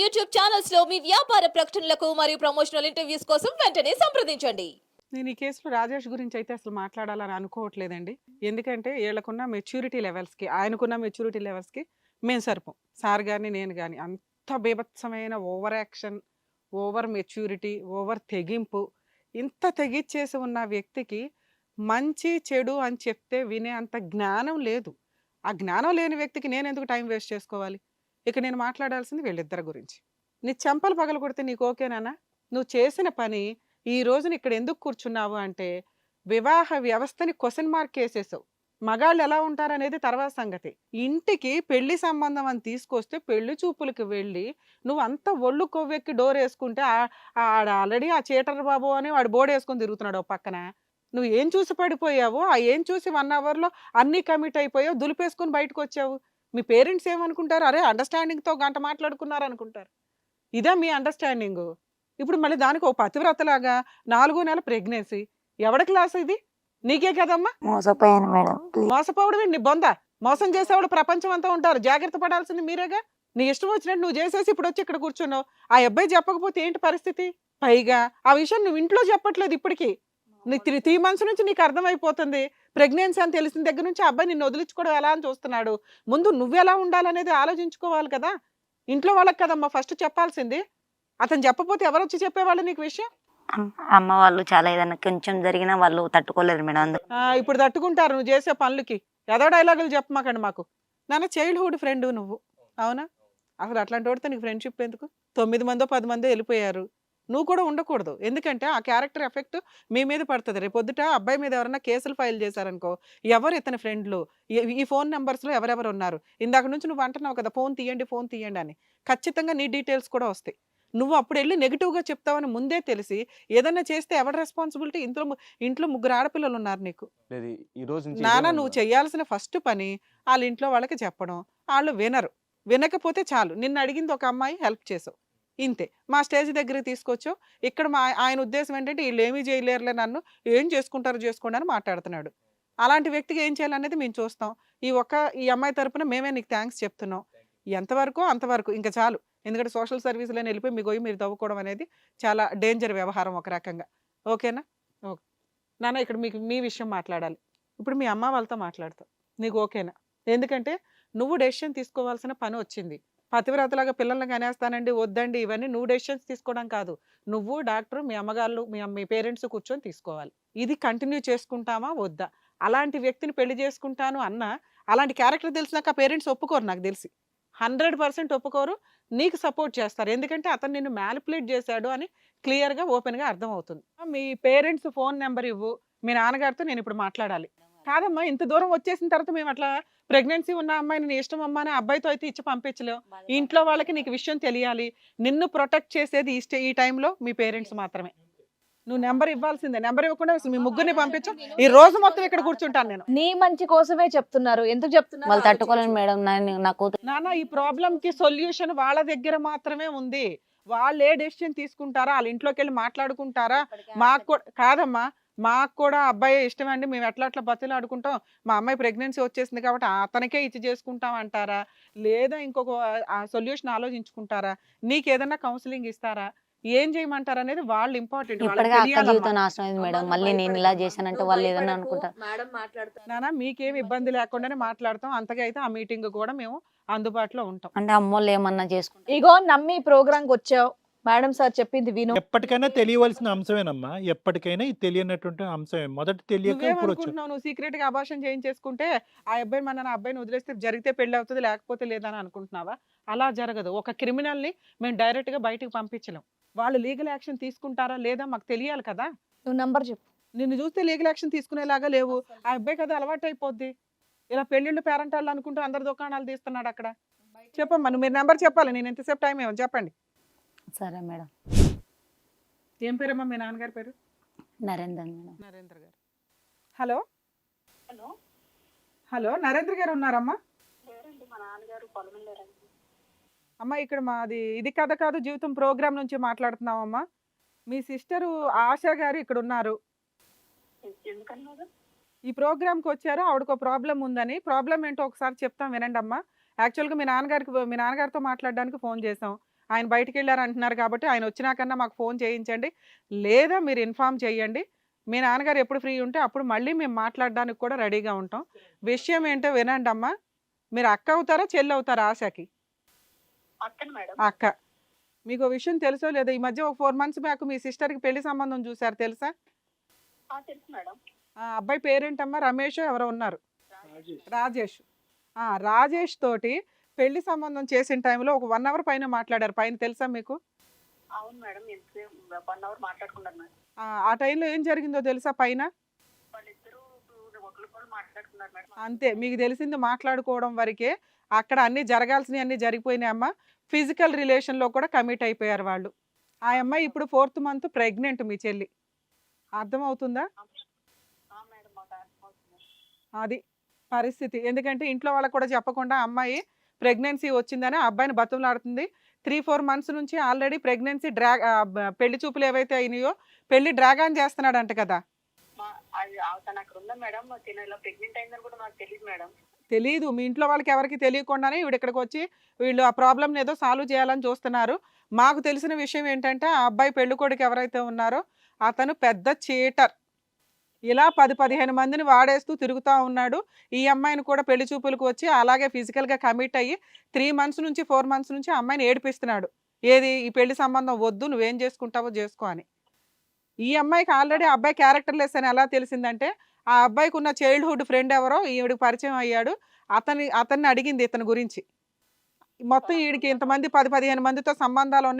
YouTube ఛానల్స్లో మీ వ్యాపార ప్రకటనలకు మరియు ప్రమోషనల్ ఇంటర్వ్యూస్ కోసం వెంటనే సంప్రదించండి. నేను ఈ కేసులో రాజేష్ గురించి అయితే అసలు మాట్లాడాలని అనుకోవట్లేదండి. ఎందుకంటే వీళ్ళకున్న మెచ్యూరిటీ లెవెల్స్కి ఆయనకున్న మెచ్యూరిటీ లెవెల్స్కి మేము సరిపోం. సార్ కానీ నేను కానీ అంత బీభత్సమైన over action over maturity over తెగింపు ఇంత తెగిచ్చేసి ఉన్న వ్యక్తికి మంచి చెడు అని చెప్తే వినే అంత జ్ఞానం లేదు. ఆ జ్ఞానం లేని వ్యక్తికి నేను ఎందుకు టైం వేస్ట్ చేసుకోవాలి? ఇక నేను మాట్లాడాల్సింది వీళ్ళిద్దరి గురించి. నీ చెంపలు పగల కొడితే నీకు ఓకేనా నువ్వు చేసిన పని ఈ రోజున ఇక్కడ ఎందుకు కూర్చున్నావు అంటే వివాహ వ్యవస్థని క్వశ్చన్ మార్క్ వేసేసావు మగాళ్ళు ఎలా ఉంటారనేది తర్వాత సంగతి. ఇంటికి పెళ్ళి సంబంధం అని తీసుకొస్తే పెళ్ళి చూపులకు వెళ్ళి నువ్వు అంత ఒళ్ళు కొవ్వెక్కి డోర్ వేసుకుంటే ఆ- ఆడ ఆల్రెడీ ఆ చీటర్ బాబు అని వాడు బోర్డు వేసుకొని తిరుగుతున్నాడు ఓ పక్కన. నువ్వు ఏం చూసి పడిపోయావు? ఆ ఏం చూసి వన్ అవర్లో అన్నీ కమిట్ అయిపోయావు? దులిపేసుకొని బయటకు వచ్చావు? మీ పేరెంట్స్ ఏమనుకుంటారు? అరే అండర్స్టాండింగ్తో గంట మాట్లాడుకున్నారు అనుకుంటారు ఇదే మీ అండర్స్టాండింగ్ ఇప్పుడు మళ్ళీ దానికి ఒక పతివ్రతలాగా నాలుగో నెల ప్రెగ్నెన్సీ. ఎవడ క్లాస్ ఇది? నీకే కదమ్మా? మోసపోయాను మేడం. మోసపోవడమే నీ బొంద. మోసం చేసేవాడు ప్రపంచం అంతా ఉంటారు. జాగ్రత్త పడాల్సింది మీరేగా? నీ ఇష్టం వచ్చినట్టు నువ్వు చేసేసి ఇప్పుడు వచ్చి ఇక్కడ కూర్చున్నావు. ఆ అబ్బాయి చెప్పకపోతే ఏంటి పరిస్థితి? పైగా ఆ విషయం నువ్వు ఇంట్లో చెప్పట్లేదు ఇప్పటికి. నీ త్రీ త్రీ మంత్స్ నుంచి నీకు అర్థమైపోతుంది. ప్రెగ్నెన్సీ అని తెలిసిన దగ్గర నుంచి అబ్బాయి నిన్ను వదిలించుకోవడం ఎలా అని చూస్తున్నాడు? ముందు నువ్వు ఎలా ఉండాలనేది ఆలోచించుకోవాలి కదా? ఇంట్లో వాళ్ళకి కదమ్మా ఫస్ట్ చెప్పాల్సింది. అతను చెప్పకపోతే ఎవరు వచ్చి చెప్పేవాళ్ళు నీకు విషయం? అమ్- అమ్మ వాళ్ళు చాలా ఏదైనా కొంచెం జరిగినా వాళ్ళు తట్టుకోలేరు మేడం ఇప్పుడు తట్టుకుంటారు నువ్వు చేసే పనులకి. ఏదో డైలాగులు చెప్పమాకండి మాకు. నాన్న చైల్డ్హుడ్ ఫ్రెండ్ నువ్వు. అవునా? అసలు అట్లాంటి వాడితే నీకు ఫ్రెండ్షిప్ ఎందుకు? తొమ్మిది మందో పది మందో వెళ్ళిపోయారు. నువ్వు కూడా ఉండకూడదు. ఎందుకంటే ఆ క్యారెక్టర్ ఎఫెక్ట్ మీ మీద పడుతుంది. రేపు పొద్దుట అబ్బాయి మీద ఎవరైనా కేసులు ఫైల్ చేశారనుకో ఎవరు ఇతని ఫ్రెండ్లు? ఈ- ఫోన్ నెంబర్స్లో ఎవరెవరు ఉన్నారు? ఇందాక నుంచి నువ్వు అంటున్నావు కదా ఫోన్ తీయండి ఫోన్ తీయండి అని. ఖచ్చితంగా నీ డీటెయిల్స్ కూడా వస్తాయి. నువ్వు అప్పుడు వెళ్ళి నెగిటివ్గా చెప్తావని ముందే తెలిసి ఏదైనా చేస్తే ఎవరి రెస్పాన్సిబిలిటీ? ఇంట్లో ఇంట్లో ముగ్గురు ఆడపిల్లలు ఉన్నారు నీకు. నాన్న నువ్వు? చేయాల్సిన ఫస్ట్ పని వాళ్ళ ఇంట్లో వాళ్ళకి చెప్పడం. వాళ్ళు వినరు. వినకపోతే చాలు. నిన్ను అడిగింది ఒక అమ్మాయి హెల్ప్ చేసావు. ఇంతే. మా స్టేజ్ దగ్గర తీసుకొచ్చావు ఇక్కడ మా ఆయన ఉద్దేశం ఏంటంటే వీళ్ళు ఏమీ చేయలేరులే నన్ను. ఏం చేసుకుంటారో చేసుకోండి అని మాట్లాడుతున్నాడు. అలాంటి వ్యక్తికి ఏం చేయాలనేది మేము చూస్తాం. ఈ ఒక్క ఈ అమ్మాయి తరపున మేమే నీకు థ్యాంక్స్ చెప్తున్నాం. ఎంతవరకు అంతవరకు ఇంకా చాలు. ఎందుకంటే సోషల్ సర్వీస్లో వెళ్ళిపోయి మీ గొయ్యి మీరు తవ్వుకోవడం అనేది చాలా డేంజర్ వ్యవహారం ఒక రకంగా. ఓకేనా? ఓకే. నాన్న ఇక్కడ మీకు మీ విషయం మాట్లాడాలి. ఇప్పుడు మీ అమ్మ వాళ్ళతో మాట్లాడతావు నీకు ఓకేనా? ఎందుకంటే నువ్వు డెసిషన్ తీసుకోవాల్సిన పని వచ్చింది. పతివ్రతలాగా పిల్లల్ని కనేస్తానండి వద్దండి. ఇవన్నీ నువ్వు డెసిషన్స్ తీసుకోవడం కాదు. నువ్వు డాక్టర్ మీ అమ్మగారు మీ మీ పేరెంట్స్ కూర్చొని తీసుకోవాలి. ఇది కంటిన్యూ చేసుకుంటామా వద్దా? అలాంటి వ్యక్తిని పెళ్ళి చేసుకుంటాను అన్న అలాంటి క్యారెక్టర్ తెలిసినాక పేరెంట్స్ ఒప్పుకోరు నాకు తెలిసి. హండ్రెడ్ పర్సెంట్ ఒప్పుకోరు. నీకు సపోర్ట్ చేస్తారు. ఎందుకంటే అతను నిన్ను మ్యాలిపులేట్ చేశాడు అని క్లియర్గా ఓపెన్గా అర్థమవుతుంది. మీ పేరెంట్స్ ఫోన్ నెంబర్ ఇవ్వు. మీ నాన్నగారితో నేను ఇప్పుడు మాట్లాడాలి. కాదమ్మా ఇంత దూరం వచ్చేసిన తర్వాత మేము అట్లా ప్రెగ్నెన్సీ ఉన్న అమ్మాయిని నీ ఇష్టం అమ్మా అని అబ్బాయితో అయితే ఇచ్చి పంపించలేవు ఇంట్లో వాళ్ళకి నీకు విషయం తెలియాలి. నిన్ను ప్రొటెక్ట్ చేసేది ఈ స్టే ఈ టైంలో మీ పేరెంట్స్ మాత్రమే. నువ్వు నెంబర్ ఇవ్వాల్సిందే. నెంబర్ ఇవ్వకుండా మీ ముగ్గురిని పంపించు. ఈ రోజు మొత్తం ఇక్కడ కూర్చుంటాను నేను. నీ మంచి కోసమే చెప్తున్నారు. ఎందుకు చెప్తున్నారు? వాళ్ళు తట్టుకోలేరు మేడం. నా- నా కూతురు నాన్న ఈ ప్రాబ్లం కి సొల్యూషన్ వాళ్ళ దగ్గర మాత్రమే ఉంది. వాళ్ళు ఏ డెసిషన్ తీసుకుంటారా? వాళ్ళ ఇంట్లోకి వెళ్ళి మాట్లాడుకుంటారా? మాకు కూడా కాదమ్మా. మాకు కూడా అబ్బాయి ఇష్టం అండి మేము ఎట్లా అట్లా బతులు ఆడుకుంటాం. మా అమ్మాయి ప్రెగ్నెన్సీ వచ్చేసింది కాబట్టి అతనికే ఇచ్చి చేసుకుంటాం అంటారా? లేదా ఇంకొక ఆ సొల్యూషన్ ఆలోచించుకుంటారా? నీకు ఏదైనా కౌన్సిలింగ్ ఇస్తారా? ఏం చేయమంటారు అనేది వాళ్ళు ఇంపార్టెంట్. జీవితం నాశనం అయింది మేడం. మళ్ళీ నేను ఇలా చేశానంటే వాళ్ళు ఏదన్నా అనుకుంటారు మేడం నానా మీకేం ఇబ్బంది లేకుండానే మాట్లాడతాం. అంతగా అయితే ఆ మీటింగ్ కూడా మేము అందుబాటులో ఉంటాం. అంటే అమ్మోళ్ళు ఏమన్నా చేసుకుంటారు. ఇగో నమ్మి ప్రోగ్రామ్కి వచ్చావు. మేడం సార్ చెప్పింది విను. ఎప్పటికైనా తెలియవలసిన అంశమేనమ్మా. ఎప్పటికైనా ఇది తెలియనటువంటి అంశమే. మొదట తెలియక ఇప్పుడు నువ్వు సీక్రెట్గా అభాషణ చేయించేసుకుంటే ఆ అబ్బాయి మన అబ్బాయిని వదిలేస్తే జరిగితే పెళ్ళి అవుతుంది లేకపోతే లేదని అనుకుంటున్నావా? అలా జరగదు. ఒక క్రిమినల్ని మేము డైరెక్ట్గా బయటకు పంపించలేం. వాళ్ళు లీగల్ యాక్షన్ తీసుకుంటారా లేదా మాకు తెలియాలి కదా? నువ్వు నంబర్ చెప్పు. నిన్ను చూస్తే లీగల్ యాక్షన్ తీసుకునేలాగా లేవు. ఆ అబ్బాయి కదా అలవాటు అయిపోద్ది. ఇలా పెళ్ళిళ్ళు పేరెంట్ వాళ్ళు అనుకుంటూ అందరు దుకాణాలు తీస్తున్నాడు అక్కడ. చెప్పమ్మా నువ్వు మీరు నెంబర్ చెప్పాలి. నేను ఎంతసేపు టైం ఏమో చెప్పండి. సరే మేడం. ఏం పేరమ్మా మీ నాన్నగారి పేరు? నరేందర్ మేడం. నరేంద్ర గారు. హలో? హలో? హలో నరేంద్ర గారు ఉన్నారమ్మా? అమ్మా ఇక్కడ మాది ఇది కథ కాదు జీవితం ప్రోగ్రామ్ నుంచి మాట్లాడుతున్నామమ్మా. మీ సిస్టరు ఆశా గారు ఇక్కడ ఉన్నారు. ఈ ప్రోగ్రామ్కి వచ్చారు ఆవిడకు ప్రాబ్లం ఉందని. ప్రాబ్లం ఏంటో ఒకసారి చెప్తాం వినండి అమ్మా యాక్చువల్గా మీ నాన్నగారికి మీ నాన్నగారితో మాట్లాడడానికి ఫోన్ చేసాం ఆయన బయటికి వెళ్ళారు అంటున్నారు కాబట్టి ఆయన వచ్చినాకన్నా మాకు ఫోన్ చేయించండి. లేదా మీరు ఇన్ఫామ్ చేయండి. మీ నాన్నగారు ఎప్పుడు ఫ్రీ ఉంటే అప్పుడు మళ్ళీ మేము మాట్లాడడానికి కూడా రెడీగా ఉంటాం. విషయం ఏంటో వినండి అమ్మా. మీరు అక్క అవుతారా చెల్లి అవుతారా ఆశకి? అక్క. మీకు విషయం తెలుసో లేదో? ఈ మధ్య ఒక ఫోర్ మంత్స్ బ్యాక్ మీ సిస్టర్కి పెళ్ళి సంబంధం చూసారు తెలుసా? అబ్బాయి పేరేంటమ్మా? రమేష్ ఎవరో ఉన్నారు? రాజేష్. రాజేష్ తోటి పెళ్ళి సంబంధం చేసిన టైంలో ఒక వన్ అవర్ పైన మాట్లాడారు. పైన తెలుసా మీకు? అవును మేడం వన్ అవర్ మాట్లాడుకున్నారు మేడం. ఆ, టైంలో ఏం జరిగిందో తెలుసా పైన? అంతే మీకు తెలిసింది మాట్లాడుకోవడం వరకే. అక్కడ అన్ని జరగాల్సినవి అన్ని జరిగిపోయినాయి అమ్మ. ఫిజికల్ రిలేషన్లో కూడా కమిట్ అయిపోయారు వాళ్ళు. ఆ అమ్మాయి ఇప్పుడు ఫోర్త్ మంత్ ప్రెగ్నెంట్ మీ చెల్లి. అర్థమవుతుంది? అది పరిస్థితి. ఎందుకంటే ఇంట్లో వాళ్ళకి కూడా చెప్పకుండా అమ్మాయి ప్రెగ్నెన్సీ వచ్చిందని ఆ అబ్బాయిని బతులాడుతుంది త్రీ ఫోర్ మంత్స్ నుంచి ఆల్రెడీ ప్రెగ్నెన్సీ డ్రా ఆ, బ- పెళ్ళి చూపులు ఏవైతే అయినాయో పెళ్ళి డ్రాగాన్ చేస్తున్నాడంట కదా. తెలియదు మీ ఇంట్లో వాళ్ళకి ఎవరికి తెలియకుండానే వీడు ఇక్కడికి వచ్చి వీళ్ళు ఆ ప్రాబ్లమ్ ఏదో సాల్వ్ చేయాలని చూస్తున్నారు. మాకు తెలిసిన విషయం ఏంటంటే ఆ అబ్బాయి పెళ్ళి కొడుకు ఎవరైతే ఉన్నారో అతను పెద్ద చీటర్. ఇలా పది పదిహేను మందిని వాడేస్తూ తిరుగుతూ ఉన్నాడు. ఈ అమ్మాయిని కూడా పెళ్ళి చూపులకు వచ్చి అలాగే ఫిజికల్గా కమిట్ అయ్యి త్రీ మంత్స్ నుంచి ఫోర్ మంత్స్ నుంచి అమ్మాయిని ఏడిపిస్తున్నాడు. ఏది? ఈ పెళ్ళి సంబంధం వద్దు నువ్వేం చేసుకుంటావో చేసుకో అని. ఈ అమ్మాయికి ఆల్రెడీ అబ్బాయి క్యారెక్టర్ లెస్ అని ఎలా తెలిసిందంటే ఆ అబ్బాయికి ఉన్న చైల్డ్హుడ్ ఫ్రెండ్ ఎవరో ఈవిడికి పరిచయం అయ్యాడు. అతని అతన్ని అడిగింది ఇతని గురించి. మొత్తం వీడికి ఇంతమంది పది పదిహేను మందితో సంబంధాలు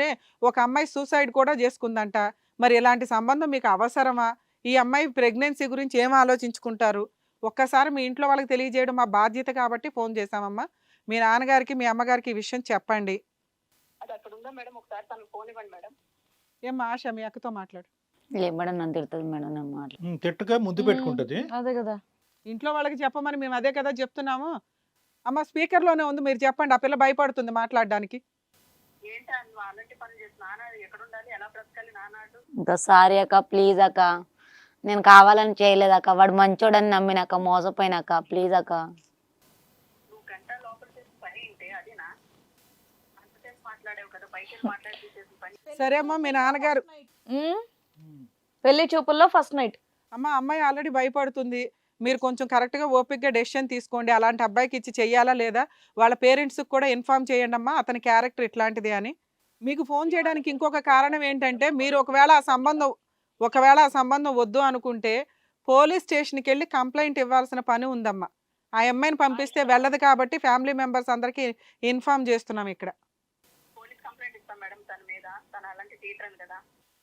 ఒక అమ్మాయి సూసైడ్ కూడా చేసుకుందంట. మరి ఇలాంటి సంబంధం మీకు అవసరమా? ఈ అమ్మాయి ప్రెగ్నెన్సీ గురించి ఏం ఆలోచించుకుంటారు? ఒక్కసారి మీ ఇంట్లో వాళ్ళకి తెలియజేయడం మా బాధ్యత కాబట్టి ఫోన్ చేశామమ్మా. మీ నాన్నగారికి మీ అమ్మగారికి ఈ విషయం చెప్పండి. అది అక్కడ ఉందా మేడం? ఒకసారి తనకు ఫోన్ ఇవ్వండి మేడం. ఏం ఆశ మీ అక్కతో మాట్లాడు. నన్ను తిడుతుంది మేడం నేను మాట్లా ఉమ్, తిట్టుగా ముద్దు పెట్టుకుంటది. అదే కదా. ఇంట్లో వాళ్ళకి చెప్పమని మేము అదే కదా చెప్తున్నాము. అమ్మ స్పీకర్లోనే ఉంది మీరు చెప్పండి. ఆ పిల్ల భయపడుతుంది మాట్లాడడానికి. నాన్న నాన్న ఇంకా సారీ అక్క ప్లీజ్ అక్క. నేను కావాలని చేయలేదు అక్క వాడు మంచోడని నమ్మినాక మోసపోయినాక ప్లీజ్ అక్క. సరే అమ్మా మీ నాన్నగారు. పెళ్ళి చూపుల్లో ఫస్ట్ నైట్. అమ్మ అమ్మాయి ఆల్రెడీ భయపడుతుంది. మీరు కొంచెం కరెక్ట్గా ఓపిక్గా డెసిషన్ తీసుకోండి. అలాంటి అబ్బాయికి ఇచ్చి చెయ్యాలా లేదా? వాళ్ళ పేరెంట్స్కి కూడా ఇన్ఫామ్ చేయండి అమ్మా. అతని క్యారెక్టర్ ఇట్లాంటిది అని. మీకు ఫోన్ చేయడానికి ఇంకొక కారణం ఏంటంటే మీరు ఒకవేళ ఆ సంబంధం ఒకవేళ ఆ సంబంధం వద్దు అనుకుంటే పోలీస్ స్టేషన్కి వెళ్ళి కంప్లైంట్ ఇవ్వాల్సిన పని ఉందమ్మా. ఆ అమ్మాయిని పంపిస్తే వెళ్ళదు కాబట్టి ఫ్యామిలీ మెంబర్స్ అందరికీ ఇన్ఫామ్ చేస్తున్నాం ఇక్కడ.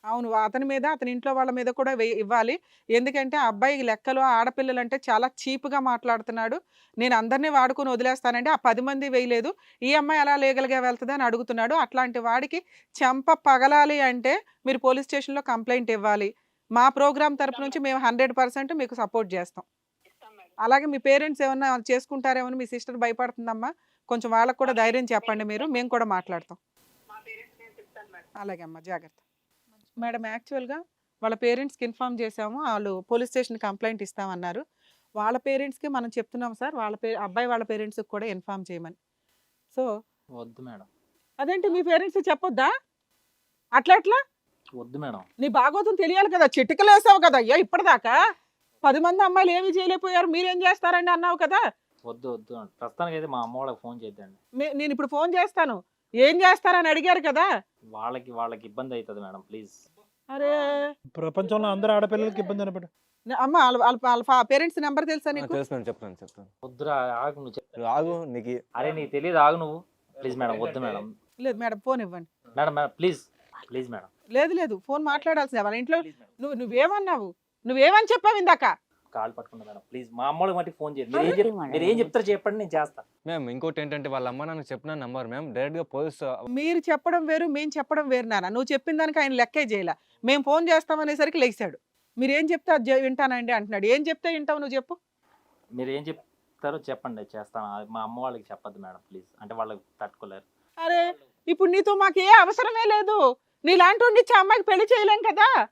అవును. అతని మీద అతని ఇంట్లో వాళ్ళ మీద కూడా ఇవ్వాలి. ఎందుకంటే ఆ అబ్బాయి లెక్కలు ఆడపిల్లలు అంటే చాలా చీప్గా మాట్లాడుతున్నాడు. నేను అందరినీ వాడుకొని వదిలేస్తానంటే ఆ పది మంది వేయలేదు. ఈ అమ్మాయి ఎలా లీగల్గా వెళ్తుంది అని అడుగుతున్నాడు. అట్లాంటి వాడికి చెంప పగలాలి అంటే మీరు పోలీస్ స్టేషన్లో కంప్లైంట్ ఇవ్వాలి. మా ప్రోగ్రామ్ తరపు నుంచి మేము హండ్రెడ్ పర్సెంట్ మీకు సపోర్ట్ చేస్తాం. అలాగే మీ పేరెంట్స్ ఏమన్నా చేసుకుంటారేమో మీ సిస్టర్ భయపడుతుందమ్మా. కొంచెం వాళ్ళకు కూడా ధైర్యం చెప్పండి మీరు. మేము కూడా మాట్లాడతాం. అలాగే అమ్మా. జాగ్రత్త. మేడం యాక్చువల్గా వాళ్ళ పేరెంట్స్కి ఇన్ఫామ్ చేసాము వాళ్ళు పోలీస్ స్టేషన్ కంప్లైంట్ ఇస్తామన్నారు. వాళ్ళ పేరెంట్స్కి మనం చెప్తున్నాం సార్ వాళ్ళ పే అబ్బాయి వాళ్ళ పేరెంట్స్కి కూడా ఇన్ఫామ్ చేయమని. సో వద్దు మేడం. అదేంటి మీ పేరెంట్స్ చెప్పొద్దా? అట్లా అట్లా? వద్దు మేడం. నీ బాగోతం తెలియాలి కదా చిటికలు వేసావు కదా అయ్యా ఇప్పటిదాకా. పది మంది అమ్మాయిలు ఏమి చేయలేకపోయారు మీరేం చేస్తారండి అన్నావు కదా? వద్దు వద్దు ప్రస్తుతానికి అయితే మా అమ్మ వాళ్ళకి ఫోన్ చేద్దండి. మే- నేను ఇప్పుడు ఫోన్ చేస్తాను. ఏం చేస్తారని అడిగారు కదా? వాళ్ళకి వాళ్ళకి ఇబ్బంది అవుతుంది మేడం ప్లీజ్. అరే! ప్రపంచంలో అందరు ఆడపిల్లలకి ఇబ్బంది అనబడ నే- అమ్మ వాళ్ళ వాళ్ళ వాళ్ళ పేరెంట్స్ నెంబర్ తెలుసా నీకు? తెలుసు చెప్తాను చెప్తాను వద్దురా ఆగు నువ్వు చెప్ నువ్వు ఆగు నీకు అరే నీకు తెలియదు ఆగు నువ్వు. ప్లీజ్ మేడం వద్దు మేడం. లేదు మేడం ఫోన్ ఇవ్వండి. Madam madam please please madam. లేదు లేదు ఫోన్ మాట్లాడాల్సిందే వాళ్ళ ఇంట్లో నువ్వు నువ్వేమన్నావు? నువ్వేమని చెప్పావు ఇందాక? కాల్ పట్టుకున్నా మేడం. ప్లీజ్ మా అమ్మ వాళ్ళకి మట్టి ఫోన్ చేయండి. మీరు ఏం చెప్- మీరు ఏం చెప్తారో చెప్పండి నేను చేస్తా. మ్యామ్ ఇంకోటి ఏంటంటే వాళ్ళ అమ్మ నాన్న చెప్పిన నంబర్ మ్యామ్ డైరెక్ట్గా పోలీస్ మీరు చెప్పడం వేరు మేము చెప్పడం వేరు నాన్న. నువ్వు చెప్పిన దానికి ఆయన లెక్కే చేయలే. మేము ఫోన్ చేస్తామనేసరికి లేచాడు మీరు ఏం చెప్తే అది చే- వింటానండి అంటున్నాడు. ఏం చెప్తే వింటావు నువ్వు చెప్పు. మీరు ఏం చెప్తారో చెప్పండి చేస్తాను. అది మా అమ్మ వాళ్ళకి చెప్పొద్దు మేడం ప్లీజ్. అంటే వాళ్ళకి తట్టుకోలేరు. అరే ఇప్పుడు నీతో మాకు ఏ అవసరమే లేదు. నీలాంటి వాడిని ఇచ్చి ఆ అమ్మాయికి పెళ్ళి చేయలేం కదా.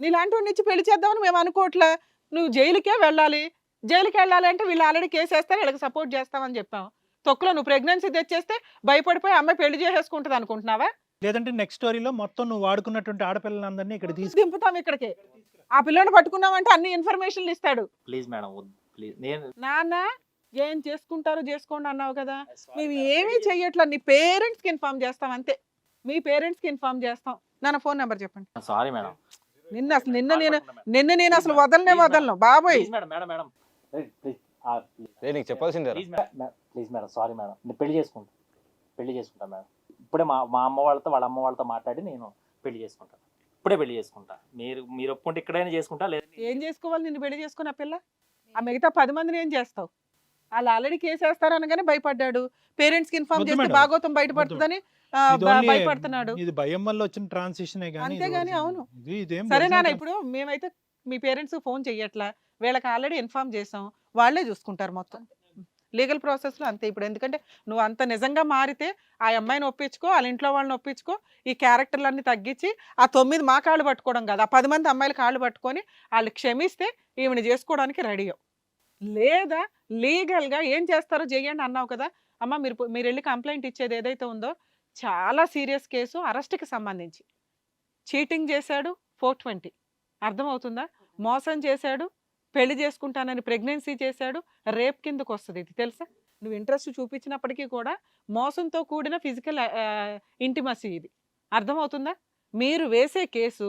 నీలాంటి వాడిని ఇచ్చి పెళ్ళి చేద్దామని మేము అనుకోవట్లే. నువ్వు జైలుకే వెళ్ళాలి. జైలుకి వెళ్ళాలి అంటే వీళ్ళు ఆల్రెడీ కేసు వేస్తారు వీళ్ళకి సపోర్ట్ చేస్తామని చెప్పాము. తొక్కులో నువ్వు ప్రెగ్నెన్సీ తెచ్చేస్తే భయపడిపోయి అమ్మాయి పెళ్ళి చేసేసుకుంటుంది అనుకుంటున్నావా? లేదంటే నెక్స్ట్ స్టోరీలో మొత్తం నువ్వు వాడుకున్నటువంటి ఆడపిల్లలందరినీ ఇక్కడ తీసి దింపుతాం ఇక్కడికి. ఆ పిల్లని పట్టుకున్నామంటే అన్ని ఇన్ఫర్మేషన్లు ఇస్తాడు. ప్లీజ్ మేడం ప్లీజ్ నేను నాన్న ఏం చేసుకుంటారో చేసుకోండి అన్నావు కదా. మేము ఏమీ చెయ్యట్లా నీ పేరెంట్స్కి ఇన్ఫార్మ్ చేస్తాం అంతే. మీ పేరెంట్స్కి ఇన్ఫార్మ్ చేస్తాం. నాన్న ఫోన్ నెంబర్ చెప్పండి. Sorry madam. నిన్న అసలు నిన్న నేను నిన్న నేను అసలు వదలనే వదలను. బాబోయ్. Please madam madam madam. నీకు చెప్పాల్సిందే please madam. Please madam sorry madam. నేను పెళ్ళి చేసుకుంటా. పెళ్ళి చేసుకుంటా మేడం. ఇప్పుడే మా మా అమ్మ వాళ్ళతో వాళ్ళ అమ్మ వాళ్ళతో మాట్లాడి నేను పెళ్ళి చేసుకుంటాను ఇప్పుడే పెళ్ళి చేసుకుంటా. మీరు మీరు ఒప్పుకుంటే ఇక్కడైనా చేసుకుంటా లేదా ఏం చేసుకోవాలి నిన్ను పెళ్ళి చేసుకుని ఆ పిల్ల? ఆ మిగతా పది మందిని ఏం చేస్తావు? వాళ్ళు ఆల్రెడీ కేసేస్తారు అనగానే భయపడ్డాడు. పేరెంట్స్కి ఇన్ఫార్మ్ చేస్తే. బాగోతం బయటపడుతుందని భయపడుతున్నాడు. ఇది భయం వల్ల వచ్చిన ట్రాన్సిషన్ అంతేగాని అవును. సరే నాన్న ఇప్పుడు మేమైతే మీ పేరెంట్స్ ఫోన్ చెయ్యట్లా. వీళ్ళకి ఆల్రెడీ ఇన్ఫార్మ్ చేసాం. వాళ్ళే చూసుకుంటారు మొత్తం. లీగల్ ప్రాసెస్లో అంతే ఇప్పుడు. ఎందుకంటే నువ్వు అంత నిజంగా మారితే ఆ అమ్మాయిని ఒప్పించుకో వాళ్ళ ఇంట్లో వాళ్ళని ఒప్పించుకో ఈ క్యారెక్టర్లన్నీ తగ్గించి ఆ తొమ్మిది మా కాళ్ళు పట్టుకోవడం కాదు. ఆ పది మంది అమ్మాయిల కాళ్ళు పట్టుకొని వాళ్ళు క్షమిస్తే ఈమెను చేసుకోవడానికి రెడీ. లేదా లీగల్గా ఏం చేస్తారో చెయ్యండి అన్నావు కదా. అమ్మ మీరు మీరు వెళ్ళి కంప్లైంట్ ఇచ్చేది ఏదైతే ఉందో చాలా సీరియస్ కేసు అరెస్ట్కి సంబంధించి. చీటింగ్ చేశాడు ఫోర్ ట్వంటీ. అర్థమవుతుందా? మోసం చేశాడు పెళ్ళి చేసుకుంటానని ప్రెగ్నెన్సీ చేశాడు రేప్ కిందకు వస్తుంది ఇది తెలుసా? నువ్వు ఇంట్రెస్ట్ చూపించినప్పటికీ కూడా మోసంతో కూడిన ఫిజికల్ ఇంటిమసీ ఇది. అర్థమవుతుందా? మీరు వేసే కేసు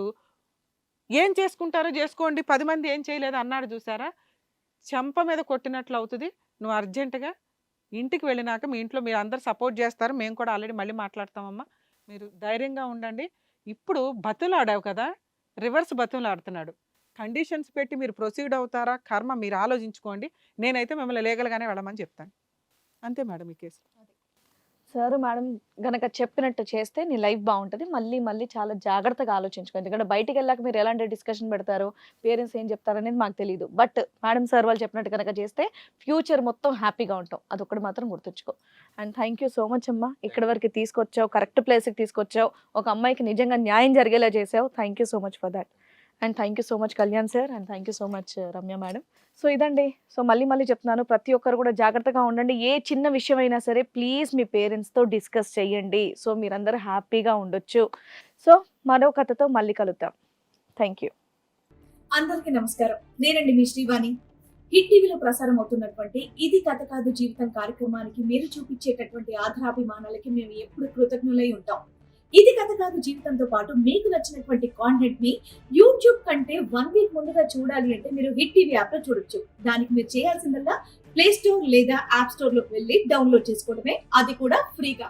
ఏం చేసుకుంటారో చేసుకోండి పది మంది ఏం చేయలేదు అన్నాడు చూసారా? చెంప మీద కొట్టినట్లు అవుతుంది నువ్వు అర్జెంటుగా ఇంటికి వెళ్ళినాక మీ ఇంట్లో మీరు అందరు సపోర్ట్ చేస్తారు. మేము కూడా ఆల్రెడీ మళ్ళీ మాట్లాడతామమ్మా. మీరు ధైర్యంగా ఉండండి. ఇప్పుడు బతులు ఆడావు కదా రివర్స్ బతులు ఆడుతున్నాడు. కండిషన్స్ పెట్టి మీరు ప్రొసీడ్ అవుతారా? కర్మ మీరు ఆలోచించుకోండి. నేనైతే మిమ్మల్ని లీగల్గానే వెళ్ళమని చెప్తాను. అంతే మేడం ఈ కేసు సార్ మేడం గనక చెప్పినట్టు చేస్తే నీ లైఫ్ బాగుంటుంది. మళ్ళీ మళ్ళీ చాలా జాగ్రత్తగా ఆలోచించుకో. ఎందుకంటే బయటికి వెళ్ళాక మీరు ఎలాంటి డిస్కషన్ పెడతారు పేరెంట్స్ ఏం చెప్తారు అనేది మాకు తెలియదు బట్ మేడం సార్ వాళ్ళు చెప్పినట్టు కనుక చేస్తే ఫ్యూచర్ మొత్తం హ్యాపీగా ఉంటాం. అదొకటి మాత్రం గుర్తుంచుకో. And thank you so much అమ్మా. ఇక్కడి వరకు తీసుకొచ్చావు కరెక్ట్ ప్లేస్కి తీసుకొచ్చావు. ఒక అమ్మాయికి నిజంగా న్యాయం జరిగేలా చేసావు. Thank you so much for that. And thank you so much Kalyan sir and thank you so much uh, Ramya madam. So ఇదండి. సో మళ్ళీ మళ్ళీ చెప్తున్నాను ప్రతి ఒక్కరు కూడా జాగ్రత్తగా ఉండండి. ఏ చిన్న విషయం అయినా సరే ప్లీజ్ మీ పేరెంట్స్తో డిస్కస్ చేయండి. సో మీరందరూ హ్యాపీగా ఉండొచ్చు. సో మరో కథతో మళ్ళీ కలుద్దాం. Thank you. అందరికీ నమస్కారం. నేనండి మీ శ్రీవాణి. హిట్ టీవీలో ప్రసారం అవుతున్నటువంటి ఇది కథ కాదు జీవితం కార్యక్రమానికి మీరు చూపించేటటువంటి ఆధారాభిమానాలకి మేము ఎప్పుడు కృతజ్ఞులై ఉంటాం. ఇది కథ కాదు జీవితంతో పాటు మీకు నచ్చినటువంటి కాంటెంట్ని యూట్యూబ్ కంటే వన్ వీక్ ముందుగా చూడాలి అంటే మీరు హిట్ టీవీ యాప్లో చూడొచ్చు. దానికి మీరు చేయాల్సిందల్లా ప్లే స్టోర్ లేదా యాప్ స్టోర్లోకి వెళ్ళి డౌన్లోడ్ చేసుకోవడమే. అది కూడా ఫ్రీగా